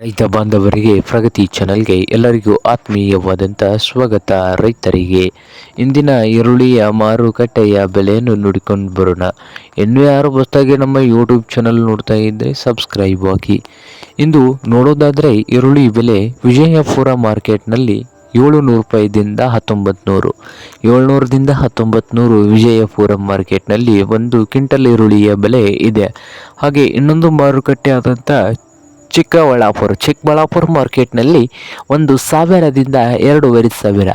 ರೈತ ಬಾಂಧವರಿಗೆ ಪ್ರಗತಿ ಚಾನಲ್ಗೆ ಎಲ್ಲರಿಗೂ ಆತ್ಮೀಯವಾದಂಥ ಸ್ವಾಗತ. ರೈತರಿಗೆ ಇಂದಿನ ಈರುಳ್ಳಿಯ ಮಾರುಕಟ್ಟೆಯ ಬೆಲೆಯನ್ನು ನೋಡಿಕೊಂಡು ಬರೋಣ. ಇನ್ನು ಯಾರು ಹೊಸದಾಗಿ ನಮ್ಮ ಯೂಟ್ಯೂಬ್ ಚಾನಲ್ ನೋಡ್ತಾ ಇದ್ದರೆ ಸಬ್ಸ್ಕ್ರೈಬ್ ಆಗಿ ಇಂದು ನೋಡೋದಾದರೆ ಈರುಳ್ಳಿ ಬೆಲೆ ವಿಜಯಪುರ ಮಾರ್ಕೆಟ್ನಲ್ಲಿ ಏಳುನೂರು ರೂಪಾಯಿದಿಂದ ಹತ್ತೊಂಬತ್ತು ನೂರು ಏಳ್ನೂರದಿಂದ ಹತ್ತೊಂಬತ್ತು ನೂರು ವಿಜಯಪುರ ಮಾರ್ಕೆಟ್ನಲ್ಲಿ ಒಂದು ಕ್ವಿಂಟಲ್ ಈರುಳ್ಳಿಯ ಬೆಲೆ ಇದೆ. ಹಾಗೆ ಇನ್ನೊಂದು ಮಾರುಕಟ್ಟೆ ಆದಂಥ ಚಿಕ್ಕಬಳ್ಳಾಪುರ ಚಿಕ್ಕಬಳ್ಳಾಪುರ ಮಾರ್ಕೆಟ್ನಲ್ಲಿ ಒಂದು ಸಾವಿರದಿಂದ ಎರಡೂವರೆ ಸಾವಿರ,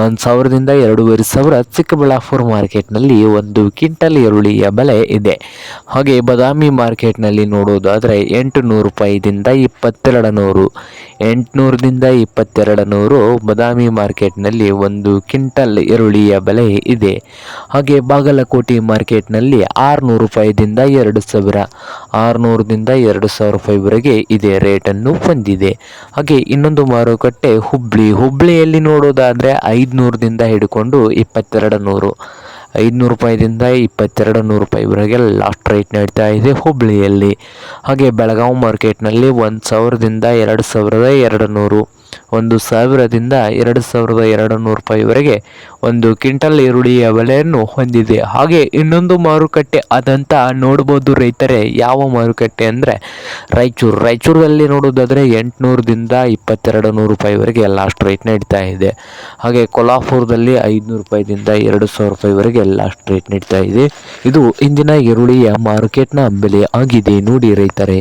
ಒಂದು ಸಾವಿರದಿಂದ ಎರಡೂವರೆ ಸಾವಿರ ಚಿಕ್ಕಬಳ್ಳಾಪುರ ಮಾರ್ಕೆಟ್ನಲ್ಲಿ ಒಂದು ಕ್ವಿಂಟಲ್ ಈರುಳ್ಳಿಯ ಬೆಲೆ ಇದೆ. ಹಾಗೆ ಬದಾಮಿ ಮಾರ್ಕೆಟ್ನಲ್ಲಿ ನೋಡೋದಾದರೆ ಎಂಟು ನೂರು ರೂಪಾಯಿದಿಂದ ಇಪ್ಪತ್ತೆರಡು ನೂರು ಎಂಟುನೂರದಿಂದ ಇಪ್ಪತ್ತೆರಡು ನೂರು ಬದಾಮಿ ಮಾರ್ಕೆಟ್ನಲ್ಲಿ ಒಂದು ಕ್ವಿಂಟಲ್ ಈರುಳ್ಳಿಯ ಬೆಲೆ ಇದೆ. ಹಾಗೆ ಬಾಗಲಕೋಟೆ ಮಾರ್ಕೆಟ್ನಲ್ಲಿ ಆರುನೂರು ರೂಪಾಯಿದಿಂದ ಎರಡು ಸಾವಿರ, ಆರುನೂರದಿಂದ ಎರಡು ಸಾವಿರ ರೂಪಾಯಿವರೆಗೆ ಇದೇ ರೇಟನ್ನು ಹೊಂದಿದೆ. ಹಾಗೆ ಇನ್ನೊಂದು ಮಾರುಕಟ್ಟೆ ಹುಬ್ಬಳ್ಳಿ ಹುಬ್ಳಿಯಲ್ಲಿ ನೋಡೋದಾದರೆ ಐದುನೂರದಿಂದ ಹಿಡ್ಕೊಂಡು ಇಪ್ಪತ್ತೆರಡು ನೂರು ಐದುನೂರು ರೂಪಾಯಿದಿಂದ ಇಪ್ಪತ್ತೆರಡು ನೂರು ರೂಪಾಯಿವರೆಗೆ ಲಾಸ್ಟ್ ರೇಟ್ ನಡೀತಾ ಇದೆ ಹುಬ್ಳಿಯಲ್ಲಿ. ಹಾಗೆ ಬೆಳಗಾವಿ ಮಾರ್ಕೆಟ್ನಲ್ಲಿ ಒಂದು ಸಾವಿರದಿಂದ ಎರಡು ಸಾವಿರದ ಎರಡು ನೂರು ಒಂದು ಸಾವಿರದಿಂದ ಎರಡು ಸಾವಿರದ ಎರಡು ನೂರು ರೂಪಾಯಿವರೆಗೆ ಒಂದು ಕ್ವಿಂಟಲ್ ಈರುಳ್ಳಿಯ ಬೆಲೆಯನ್ನು ಹೊಂದಿದೆ. ಹಾಗೆ ಇನ್ನೊಂದು ಮಾರುಕಟ್ಟೆ ಆದಂಥ ನೋಡ್ಬೋದು ರೈತರೇ, ಯಾವ ಮಾರುಕಟ್ಟೆ ಅಂದರೆ ರಾಯಚೂರು. ರಾಯಚೂರಲ್ಲಿ ನೋಡೋದಾದರೆ ಎಂಟುನೂರದಿಂದ ಇಪ್ಪತ್ತೆರಡು ನೂರು ರೂಪಾಯಿವರೆಗೆ ಲಾಸ್ಟ್ ರೇಟ್ ನಡೀತಾ ಇದೆ. ಹಾಗೆ ಕೊಲ್ಹಾಪುರದಲ್ಲಿ ಐದುನೂರು ರೂಪಾಯಿದಿಂದ ಎರಡು ಸಾವಿರ ರೂಪಾಯಿವರೆಗೆ ಲಾಸ್ಟ್ ರೇಟ್ ನಡೀತಾ ಇದೆ. ಇದು ಇಂದಿನ ಈರುಳ್ಳಿಯ ಮಾರ್ಕೆಟ್ನ ಬೆಲೆ ಆಗಿದೆ. ನೋಡಿ ರೈತರೇ.